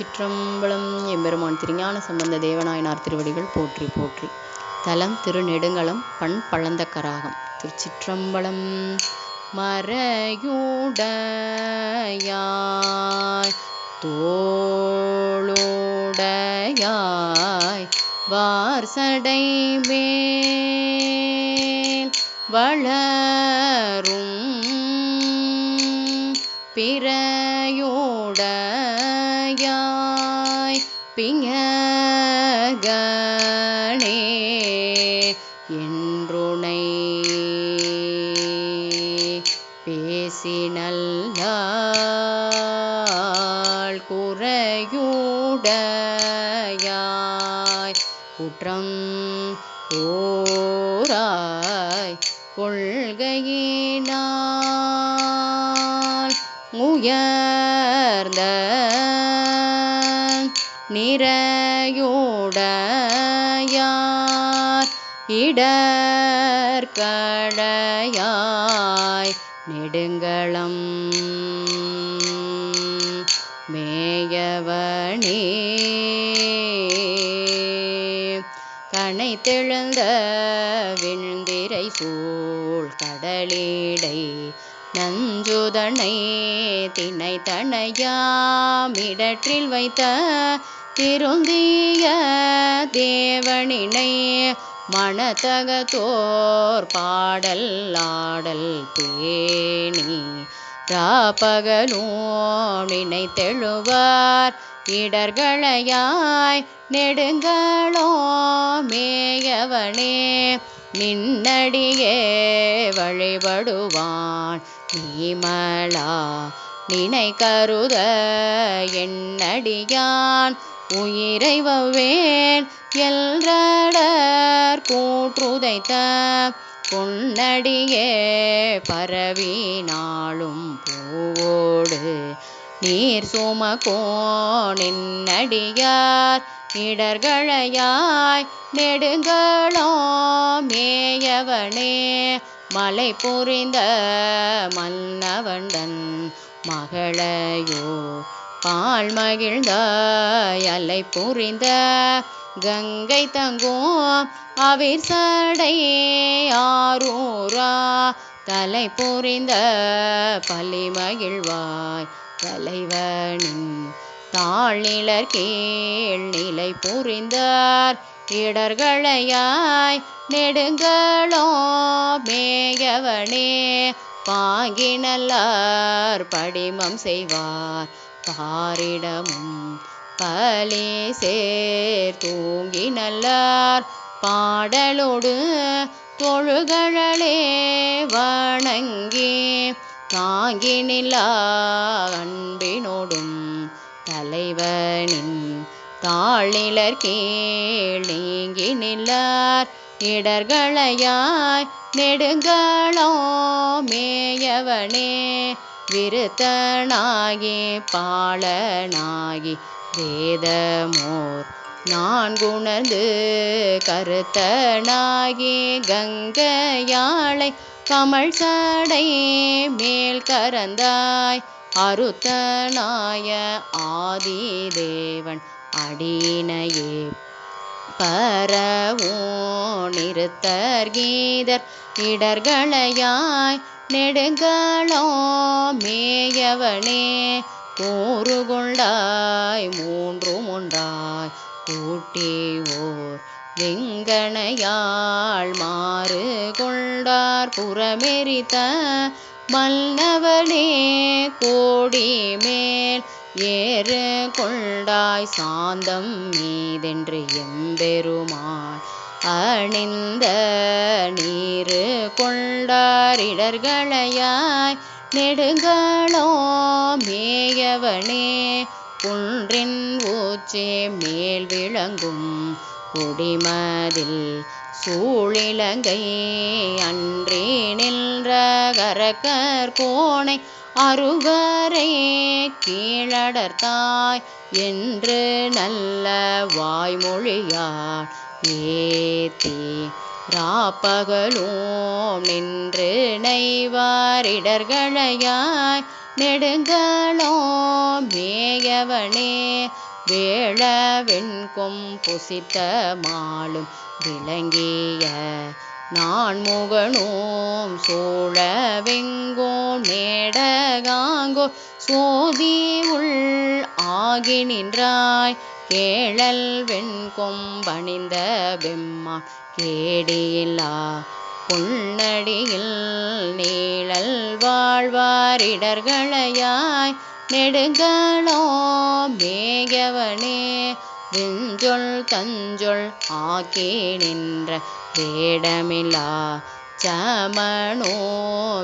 திருச்சிற்றம்பலம் எம்பெருமான் திருஞான சம்பந்த தேவநாயனார் திருவடிகள் போற்றி போற்றி. தலம் திருநெடுங்கலம் பண் பழந்தக்கராகம். திருச்சிற்றம்பலம் மறையுடையாய் தோளோடையாய் வார்சடை மேல் வளரும் பிறையுடையாய் பிங்கணே என்றுணை பேசினல்லாள் குறையுடையாய் குற்றம் ஓராய் கொள்கையினால் உயர்ந்த நிறையோடையார் இடர்கடையாய் நெடுங்களம் மேயவனே. கனை தெழுந்த விழுந்திரை சூழ் கடலிடை நஞ்சுதனை திணை தனையாமிடற்றில் வைத்த திருந்திய தேவனினை மனத்தகத்தோர் பாடல் ஆடல் பேணி ராப்பகலூனினை தெழுவார் இடர்களையாய் நெடுங்களோ மேயவனே நின்னடியே வழிபடுவான். நீமலா நினை கருத என்னடியான். உயிரை வவ்வேன் எல்றடர் கூற்றுதைத்த பொன்னடியே பரவினாலும் பூவோடு நீர் சுமக்கோனின்னடியார் இடர்களையாய் நெடுங்களோ மேயவனே மலை புரிந்த மன்னவண்டன் மகளையோ பால் மகிழ்ந்த அலை புரிந்த கங்கை தங்கும் அவிர் சடை ஆரூரா தலை புரிந்த பலி மகிழ்வாய் தலைவனின் தாழ்நிலர் கீழ் நிலை புரிந்தார். இடர்களையாய் நெடுங்களோ மேயவனே பாங்கினல்லார் படிமம் செய்வார். பாரிடமும் பலி சேர் தூங்கி நல்லார் பாடலோடு தொழுகழலே வணங்கி தாங்கி நிலா அன்பினோடும் தலைவனின் தாழ்நிலர் கீழ் நில்லார் இடர்களையாய் நெடுங்களோ மேயவனே விருத்தனாகி பாலனாகி வேதமோர். நான் குணர்ந்து கருத்தனாகி கங்கையாளை கமல் சடை மேல் கரந்தாய் அருத்தனாய ஆதிதேவன் அடினையே. பரவோ நிறுத்தர் கீதர் இடர்களையாய் நெடுங்களோ மேயவனே. கூறுகொண்டாய் மூன்றும் ஒன்றாய் கூட்டி ஓர் வெங்கணையாள் மாறு கொண்டார். புறமெரித்த மன்னவனே கோடி மேல் ஏறு கொண்டாய் சாந்தம் மீதென்று எம்பெருமான் அணிந்த நீரு கொண்டாரிடர்களையாய் நெடுங்களோ மேயவனே குன்றின் ஊச்சே மேல் விளங்கும் குடிமதில் சூழிலங்கை அன்றே நின்ற கரக்கர் கோணை அருகரை கீழடர்த்தாய் என்று நல்ல வாய்மொழியார் ஏத்தி. ராப்பகலும் நின்று நெய்வாரிடர்களையாய் நெடுங்களோ மேயவனே வேள வெண்கொம் பொசித்த மாலும் விளங்கிய நான்முகனோம் சோழ வெங்கோ நேடகாங்கோ சோதி உள் ஆகி நின்றாய் கேழல் வெண்கொம் பணிந்த வெம்மா கேடியில்லா பொன்னடியில் நீழல் வாழ்வாரிடர்களையாய் நெடுங்களோ மேகவனே விஞ்சொல் தஞ்சொல் ஆக்கி நின்ற வேடமில்லா சமணோ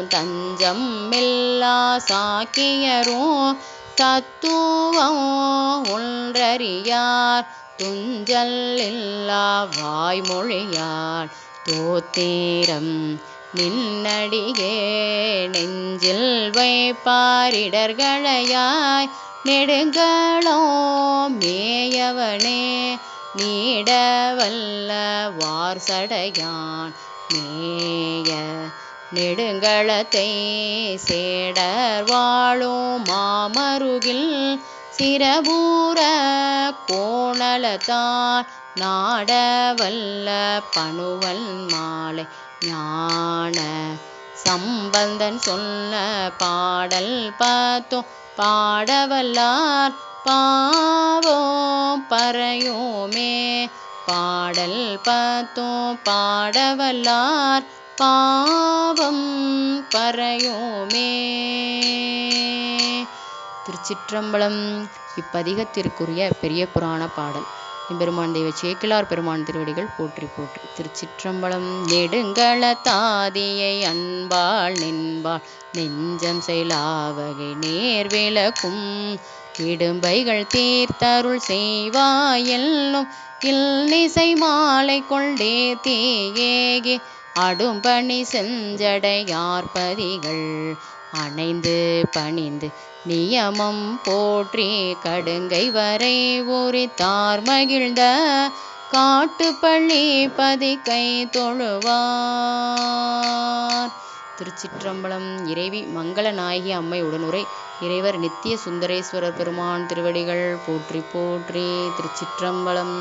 தஞ்சம் இல்லா சாக்கியரும் தத்துவம் ஒன்றறியார் துஞ்சல் இல்லா வாய்மொழியார். தோத்திரம் நின்னடியே நெஞ்சில் வைப்பாரிடர்களையாய் நெடுங்களோ மேயவனே நீடவல்ல வார்சடையான் மேய நெடுங்களத்தை சேடர் வாழும் மாமருகில் சிறபூர கோணலத்தான் நாடவல்ல பணுவல் மாலை ஞான சம்பந்தன் சொன்ன பாடல் பார்த்தோம். பாடவல்லார் பாவோம் பறையோமே பாடல் பார்த்தோம். பாடவல்லார் பாவம் பறையோமே. திருச்சிற்றம்பலம் இப்பதிகத்திற்குரிய பெரிய புராண பாடல். எம்பெருமான் தெய்வ சேக்கிலார் பெருமான் திருவடிகள் போற்றி போற்றி. திருச்சிற்றம்பலம் நெடுங்கள தாதியை அன்பாள் நின்பாள் நெஞ்சம் செயலாவகை நேர் விளக்கும். இடும்பைகள் தீர்த்தருள் செய்வாயெல்லும். இல்லிசை மாலை கொண்டே தீயேகி அடும்பணி செஞ்சடையார்பதிகள் அணைந்து பணிந்து நியமம் போற்றி கடுங்கை வரை உரித்தார் மகிழ்ந்த காட்டுப்பள்ளி பதிக்கை தொழுவார். திருச்சிற்றம்பலம் இறைவி மங்கள நாயகி அம்மை உடனுரை இறைவர் நித்திய சுந்தரேஸ்வரர் பெருமான் திருவடிகள் போற்றி போற்றி திருச்சிற்றம்பலம்.